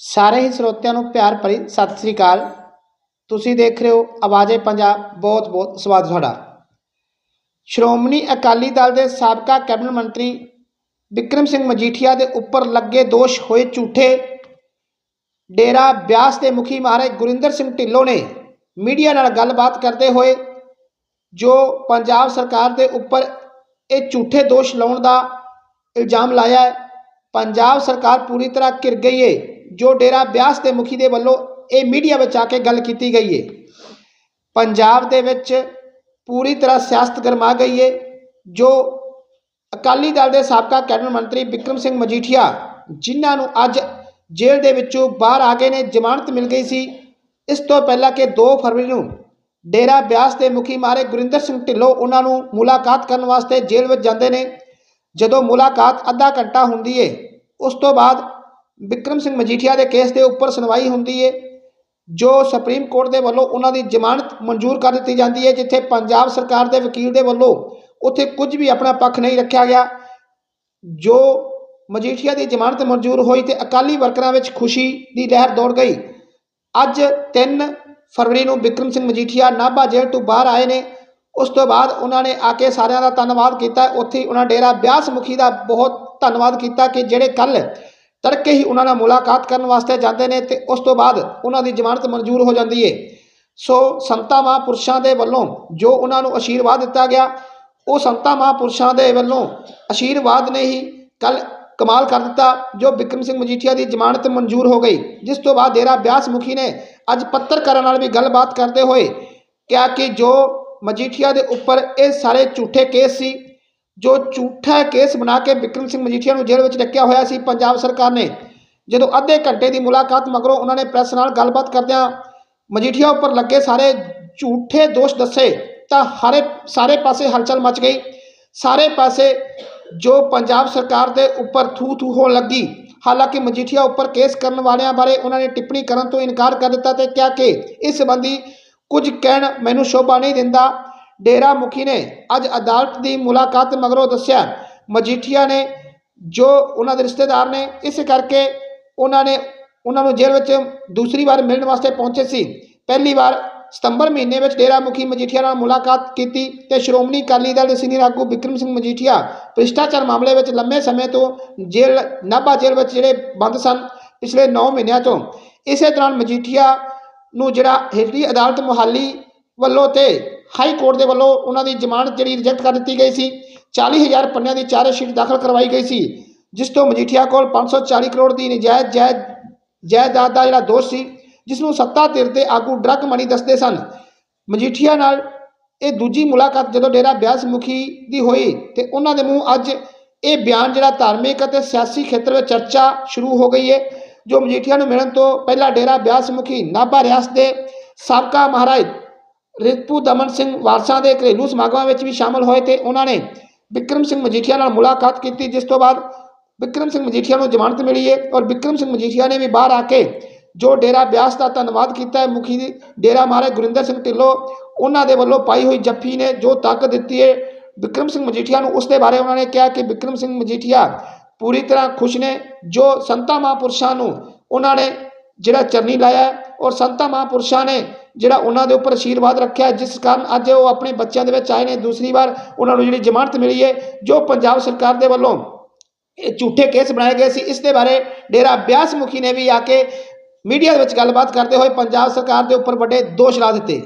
ਸਾਰੇ ਹੀ ਸਰੋਤਿਆਂ ਨੂੰ ਪਿਆਰ ਭਰੀ ਸਤਿ ਸ੍ਰੀ ਅਕਾਲ। ਤੁਸੀਂ ਦੇਖ ਰਹੇ ਹੋ ਆਵਾਜ਼ੇ ਪੰਜਾਬ, ਬਹੁਤ ਬਹੁਤ ਸਵਾਗਤ ਤੁਹਾਡਾ। ਸ਼੍ਰੋਮਣੀ ਅਕਾਲੀ ਦਲ ਦੇ ਸਾਬਕਾ ਕੈਬਨਿਟ ਮੰਤਰੀ ਵਿਕਰਮ ਸਿੰਘ ਮਜੀਠੀਆ ਦੇ ਉੱਪਰ ਲੱਗੇ ਦੋਸ਼ ਹੋਏ ਝੂਠੇ। ਡੇਰਾ ਬਿਆਸ ਦੇ ਮੁਖੀ ਮਹਾਰਾਜ ਗੁਰਿੰਦਰ ਸਿੰਘ ਢਿੱਲੋਂ ਨੇ ਮੀਡੀਆ ਨਾਲ ਗੱਲਬਾਤ ਕਰਦੇ ਹੋਏ ਜੋ ਪੰਜਾਬ ਸਰਕਾਰ ਦੇ ਉੱਪਰ ਇਹ ਝੂਠੇ ਦੋਸ਼ ਲਾਉਣ ਦਾ ਇਲਜ਼ਾਮ ਲਾਇਆ ਹੈ, ਪੰਜਾਬ ਸਰਕਾਰ ਪੂਰੀ ਤਰ੍ਹਾਂ ਘਿਰ ਗਈ ਏ। ਜੋ ਡੇਰਾ ਬਿਆਸ ਦੇ ਮੁਖੀ ਦੇ ਵੱਲੋਂ ਇਹ ਮੀਡੀਆ ਵਿੱਚ ਆ ਕੇ ਗੱਲ ਕੀਤੀ ਗਈ ਹੈ ਪੰਜਾਬ ਦੇ ਵਿੱਚ ਪੂਰੀ ਤਰ੍ਹਾਂ ਸਿਆਸਤ ਗਰਮਾ ਗਈ ਹੈ ਜੋ ਅਕਾਲੀ ਦਲ ਦੇ ਸਾਬਕਾ ਕੈਬਨਿਟ ਮੰਤਰੀ ਵਿਕਰਮ ਸਿੰਘ ਮਜੀਠੀਆ, ਜਿਨ੍ਹਾਂ ਨੂੰ ਅੱਜ ਜੇਲ੍ਹ ਦੇ ਵਿੱਚੋਂ ਬਾਹਰ ਆ ਗਏ ਨੇ ਜ਼ਮਾਨਤ ਮਿਲ ਗਈ ਸੀ, ਇਸ ਤੋਂ ਪਹਿਲਾਂ ਕਿ 2 ਫਰਵਰੀ ਨੂੰ ਡੇਰਾ ਬਿਆਸ ਦੇ ਮੁਖੀ ਮਾਰੇ ਗੁਰਿੰਦਰ ਸਿੰਘ ਢਿੱਲੋਂ ਉਹਨਾਂ ਨੂੰ ਮੁਲਾਕਾਤ ਕਰਨ ਵਾਸਤੇ ਜੇਲ੍ਹ ਵਿੱਚ ਜਾਂਦੇ ਨੇ। ਜਦੋਂ ਮੁਲਾਕਾਤ ਅੱਧਾ ਘੰਟਾ ਹੁੰਦੀ ਏ, ਉਸ ਤੋਂ ਬਾਅਦ ਵਿਕਰਮ ਸਿੰਘ ਮਜੀਠੀਆ ਦੇ ਕੇਸ ਦੇ ਉੱਪਰ ਸੁਣਵਾਈ ਹੁੰਦੀ ਹੈ ਜੋ ਸੁਪਰੀਮ ਕੋਰਟ ਦੇ ਵੱਲੋਂ ਉਹਨਾਂ ਦੀ ਜ਼ਮਾਨਤ ਮਨਜ਼ੂਰ ਕਰ ਦਿੱਤੀ ਜਾਂਦੀ ਹੈ ਜਿੱਥੇ ਪੰਜਾਬ ਸਰਕਾਰ ਦੇ ਵਕੀਲ ਦੇ ਵੱਲੋਂ ਉੱਥੇ ਕੁਝ ਵੀ ਆਪਣਾ ਪੱਖ ਨਹੀਂ ਰੱਖਿਆ ਗਿਆ। ਜੋ ਮਜੀਠੀਆ ਦੀ ਜ਼ਮਾਨਤ ਮਨਜ਼ੂਰ ਹੋਈ ਤੇ ਅਕਾਲੀ ਵਰਕਰਾਂ ਵਿੱਚ ਖੁਸ਼ੀ ਦੀ ਲਹਿਰ ਦੌੜ ਗਈ। ਅੱਜ 3 ਫਰਵਰੀ ਨੂੰ ਵਿਕਰਮ ਸਿੰਘ ਮਜੀਠੀਆ ਨਾਭਾ ਜੇਲ੍ਹ ਤੋਂ ਬਾਹਰ ਆਏ ਨੇ। ਉਸ ਤੋਂ ਬਾਅਦ ਉਹਨਾਂ ਨੇ ਆ ਕੇ ਸਾਰਿਆਂ ਦਾ ਧੰਨਵਾਦ ਕੀਤਾ। ਉੱਥੇ ਉਹਨਾਂ ਡੇਰਾ ਬਿਆਸ ਮੁਖੀ ਦਾ ਬਹੁਤ ਧੰਨਵਾਦ ਕੀਤਾ ਕਿ ਜਿਹੜੇ ਕੱਲ ਤੜਕੇ ਹੀ ਉਹਨਾਂ ਨਾਲ ਮੁਲਾਕਾਤ ਕਰਨ ਵਾਸਤੇ ਜਾਂਦੇ ਨੇ ਤੇ ਉਸ ਤੋਂ ਬਾਅਦ ਉਹਨਾਂ ਦੀ ਜ਼ਮਾਨਤ ਮਨਜ਼ੂਰ ਹੋ ਜਾਂਦੀ ਏ। ਸੋ ਸੰਤਾਂ ਮਹਾਂਪੁਰਸ਼ਾਂ ਦੇ ਵੱਲੋਂ ਜੋ ਉਹਨਾਂ ਨੂੰ ਆਸ਼ੀਰਵਾਦ ਦਿੱਤਾ ਗਿਆ, ਉਹ ਸੰਤਾਂ ਮਹਾਂਪੁਰਸ਼ਾਂ ਦੇ ਵੱਲੋਂ ਆਸ਼ੀਰਵਾਦ ਨੇ ਹੀ ਕੱਲ ਕਮਾਲ ਕਰ ਦਿੱਤਾ, ਜੋ ਬਿਕਰਮ ਸਿੰਘ ਮਜੀਠੀਆ ਦੀ ਜ਼ਮਾਨਤ ਮਨਜ਼ੂਰ ਹੋ ਗਈ। ਜਿਸ ਤੋਂ ਬਾਅਦ ਡੇਰਾ ਬਿਆਸ ਮੁਖੀ ਨੇ ਅੱਜ ਪੱਤਰਕਾਰਾਂ ਨਾਲ ਵੀ ਗੱਲਬਾਤ ਕਰਦੇ ਹੋਏ ਕਿਹਾ ਕਿ ਜੋ ਮਜੀਠੀਆ ਦੇ ਉੱਪਰ ਇਹ ਸਾਰੇ ਝੂਠੇ ਕੇਸ ਸੀ ਜੋ ਝੂਠਾ ਕੇਸ ਬਣਾ ਕੇ ਵਿਕਰਮ ਸਿੰਘ ਮਜੀਠੀਆ ਨੂੰ ਜੇਲ੍ਹ ਵਿੱਚ ਰੱਖਿਆ ਹੋਇਆ ਸੀ ਪੰਜਾਬ ਸਰਕਾਰ ਨੇ, ਜਦੋਂ ਅੱਧੇ ਘੰਟੇ ਦੀ ਮੁਲਾਕਾਤ ਮਗਰੋਂ ਉਹਨਾਂ ਨੇ ਪ੍ਰੈਸ ਨਾਲ ਗੱਲਬਾਤ ਕਰਦਿਆਂ ਮਜੀਠੀਆ ਉੱਪਰ ਲੱਗੇ ਸਾਰੇ ਝੂਠੇ ਦੋਸ਼ ਦੱਸੇ ਤਾਂ ਹਰੇ, ਸਾਰੇ ਪਾਸੇ ਹਲਚਲ ਮਚ ਗਈ। ਸਾਰੇ ਪਾਸੇ ਜੋ ਪੰਜਾਬ ਸਰਕਾਰ ਦੇ ਉੱਪਰ ਥੂ ਥੂ ਹੋਣ ਲੱਗੀ, ਹਾਲਾਂਕਿ ਮਜੀਠੀਆ ਉੱਪਰ ਕੇਸ ਕਰਨ ਵਾਲਿਆਂ ਬਾਰੇ ਉਹਨਾਂ ਨੇ ਟਿੱਪਣੀ ਕਰਨ ਤੋਂ ਇਨਕਾਰ ਕਰ ਦਿੱਤਾ ਤੇ ਕਿਹਾ ਕਿ ਇਸ ਸੰਬੰਧੀ ਕੁਝ ਕਹਿਣ ਮੈਨੂੰ ਸ਼ੋਭਾ ਨਹੀਂ ਦਿੰਦਾ। ਡੇਰਾ ਮੁਖੀ ਨੇ ਅੱਜ ਅਦਾਲਤ ਦੀ ਮੁਲਾਕਾਤ ਮਗਰੋਂ ਦੱਸਿਆ, ਮਜੀਠੀਆ ਨੇ ਜੋ ਉਹਨਾਂ ਦੇ ਰਿਸ਼ਤੇਦਾਰ ਨੇ, ਇਸ ਕਰਕੇ ਉਹਨਾਂ ਨੇ ਉਹਨਾਂ ਨੂੰ ਜੇਲ੍ਹ ਵਿੱਚ ਦੂਸਰੀ ਵਾਰ ਮਿਲਣ ਵਾਸਤੇ ਪਹੁੰਚੇ ਸੀ। ਪਹਿਲੀ ਵਾਰ ਸਤੰਬਰ ਮਹੀਨੇ ਵਿੱਚ ਡੇਰਾ ਮੁਖੀ ਮਜੀਠੀਆ ਨਾਲ ਮੁਲਾਕਾਤ ਕੀਤੀ ਤੇ ਸ਼੍ਰੋਮਣੀ ਅਕਾਲੀ ਦਲ ਦੇ ਸੀਨੀਅਰ ਆਗੂ ਵਿਕਰਮ ਸਿੰਘ ਮਜੀਠੀਆ ਭ੍ਰਿਸ਼ਟਾਚਾਰ ਮਾਮਲੇ ਵਿੱਚ ਲੰਮੇ ਸਮੇਂ ਤੋਂ ਜੇਲ੍ਹ, ਨਾਭਾ ਜੇਲ੍ਹ ਵਿੱਚ ਜਿਹੜੇ ਬੰਦ ਸਨ ਪਿਛਲੇ 9 ਮਹੀਨਿਆਂ ਤੋਂ। ਇਸੇ ਦੌਰਾਨ ਮਜੀਠੀਆ ਨੂੰ ਜਿਹੜਾ ਹੇਠਲੀ ਅਦਾਲਤ ਮੁਹਾਲੀ ਵੱਲੋਂ ਤੇ ਹਾਈ ਕੋਰਟ ਦੇ ਵੱਲੋਂ ਉਹਨਾਂ ਦੀ ਜ਼ਮਾਨਤ ਜਿਹੜੀ ਰਿਜੈਕਟ ਕਰ ਦਿੱਤੀ ਗਈ ਸੀ 40000 ਪੰਨਿਆਂ ਦੀ ਚਾਰਜ ਸ਼ੀਟ ਦਾਖਲ ਕਰਵਾਈ ਗਈ ਸੀ, ਜਿਸ ਤੋਂ ਮਜੀਠੀਆ ਕੋਲ 540 ਕਰੋੜ ਦੀ ਨਜਾਇਜ਼ ਜਾਇਜ਼ ਜਾਇਦਾਦ ਦਾ ਜਿਹੜਾ ਦੋਸ਼ ਸੀ ਜਿਸ ਨੂੰ ਸੱਤਾ ਧਿਰ ਦੇ ਆਗੂ ਡਰੱਗ ਮਣੀ ਦੱਸਦੇ ਸਨ। ਮਜੀਠੀਆ ਨਾਲ ਇਹ ਦੂਜੀ ਮੁਲਾਕਾਤ ਜਦੋਂ ਡੇਰਾ ਬਿਆਸ ਮੁਖੀ ਦੀ ਹੋਈ ਤੇ ਉਹਨਾਂ ਦੇ ਮੂੰਹ ਅੱਜ ਇਹ ਬਿਆਨ ਜਿਹੜਾ ਧਾਰਮਿਕ ਅਤੇ ਸਿਆਸੀ ਖੇਤਰ ਵਿੱਚ ਚਰਚਾ ਸ਼ੁਰੂ ਹੋ ਗਈ ਹੈ ਜੋ ਮਜੀਠੀਆ ਨੂੰ ਮਿਲਣ ਤੋਂ ਪਹਿਲਾਂ ਡੇਰਾ ਬਿਆਸ ਮੁਖੀ ਨਾਭਾ ਰਿਆਸਤ ਦੇ ਸਾਬਕਾ ਮਹਾਰਾਜ ਰਿਤਪੂ ਦਮਨ ਸਿੰਘ ਵਾਰਸਾਂ ਦੇ ਘਰੇਲੂ ਸਮਾਗਮਾਂ ਵਿੱਚ ਵੀ ਸ਼ਾਮਲ ਹੋਏ ਤੇ ਉਹਨਾਂ ਨੇ ਵਿਕਰਮ ਸਿੰਘ ਮਜੀਠੀਆ ਨਾਲ ਮੁਲਾਕਾਤ ਕੀਤੀ, ਜਿਸ ਤੋਂ ਬਾਅਦ ਵਿਕਰਮ ਸਿੰਘ ਮਜੀਠੀਆ ਨੂੰ ਜ਼ਮਾਨਤ ਮਿਲੀ ਹੈ ਔਰ ਵਿਕਰਮ ਸਿੰਘ ਮਜੀਠੀਆ ਨੇ ਵੀ ਬਾਹਰ ਆ ਕੇ ਜੋ ਡੇਰਾ ਬਿਆਸ ਦਾ ਧੰਨਵਾਦ ਕੀਤਾ ਹੈ, ਮੁਖੀ ਦੀ ਡੇਰਾ ਮਹਾਰਾਜ ਗੁਰਿੰਦਰ ਸਿੰਘ ਢਿੱਲੋਂ, ਉਹਨਾਂ ਦੇ ਵੱਲੋਂ ਪਾਈ ਹੋਈ ਜੱਫੀ ਨੇ ਜੋ ਤਾਕਤ ਦਿੱਤੀ ਹੈ ਵਿਕਰਮ ਸਿੰਘ ਮਜੀਠੀਆ ਨੂੰ ਉਸ ਦੇ ਬਾਰੇ ਉਹਨਾਂ ਨੇ ਕਿਹਾ ਕਿ ਵਿਕਰਮ ਸਿੰਘ ਮਜੀਠੀਆ ਪੂਰੀ ਤਰ੍ਹਾਂ ਖੁਸ਼ ਨੇ, ਜੋ ਸੰਤਾ ਮਹਾਂਪੁਰਸ਼ਾਂ ਨੂੰ ਉਹਨਾਂ ਨੇ ਜਿਹੜਾ ਚਰਨੀ ਲਾਇਆ ਔਰ ਸੰਤਾ ਮਹਾਂਪੁਰਸ਼ਾਂ ਨੇ ਜਿਹੜਾ ਉਹਨਾਂ ਦੇ ਉੱਪਰ ਆਸ਼ੀਰਵਾਦ ਰੱਖਿਆ ਜਿਸ ਕਾਰਨ ਅੱਜ ਉਹ ਆਪਣੇ ਬੱਚਿਆਂ ਦੇ ਵਿੱਚ ਆਏ ਨੇ। ਦੂਸਰੀ ਵਾਰ ਉਹਨਾਂ ਨੂੰ ਜਿਹੜੀ ਜ਼ਮਾਨਤ ਮਿਲੀ ਹੈ, ਜੋ ਪੰਜਾਬ ਸਰਕਾਰ ਦੇ ਵੱਲੋਂ ਇਹ ਝੂਠੇ ਕੇਸ ਬਣਾਏ ਗਏ ਸੀ, ਇਸ ਦੇ ਬਾਰੇ ਡੇਰਾ ਬਿਆਸ ਮੁਖੀ ਨੇ ਵੀ ਆ ਕੇ ਮੀਡੀਆ ਦੇ ਵਿੱਚ ਗੱਲਬਾਤ ਕਰਦੇ ਹੋਏ ਪੰਜਾਬ ਸਰਕਾਰ ਦੇ ਉੱਪਰ ਵੱਡੇ ਦੋਸ਼ ਲਾ ਦਿੱਤੇ।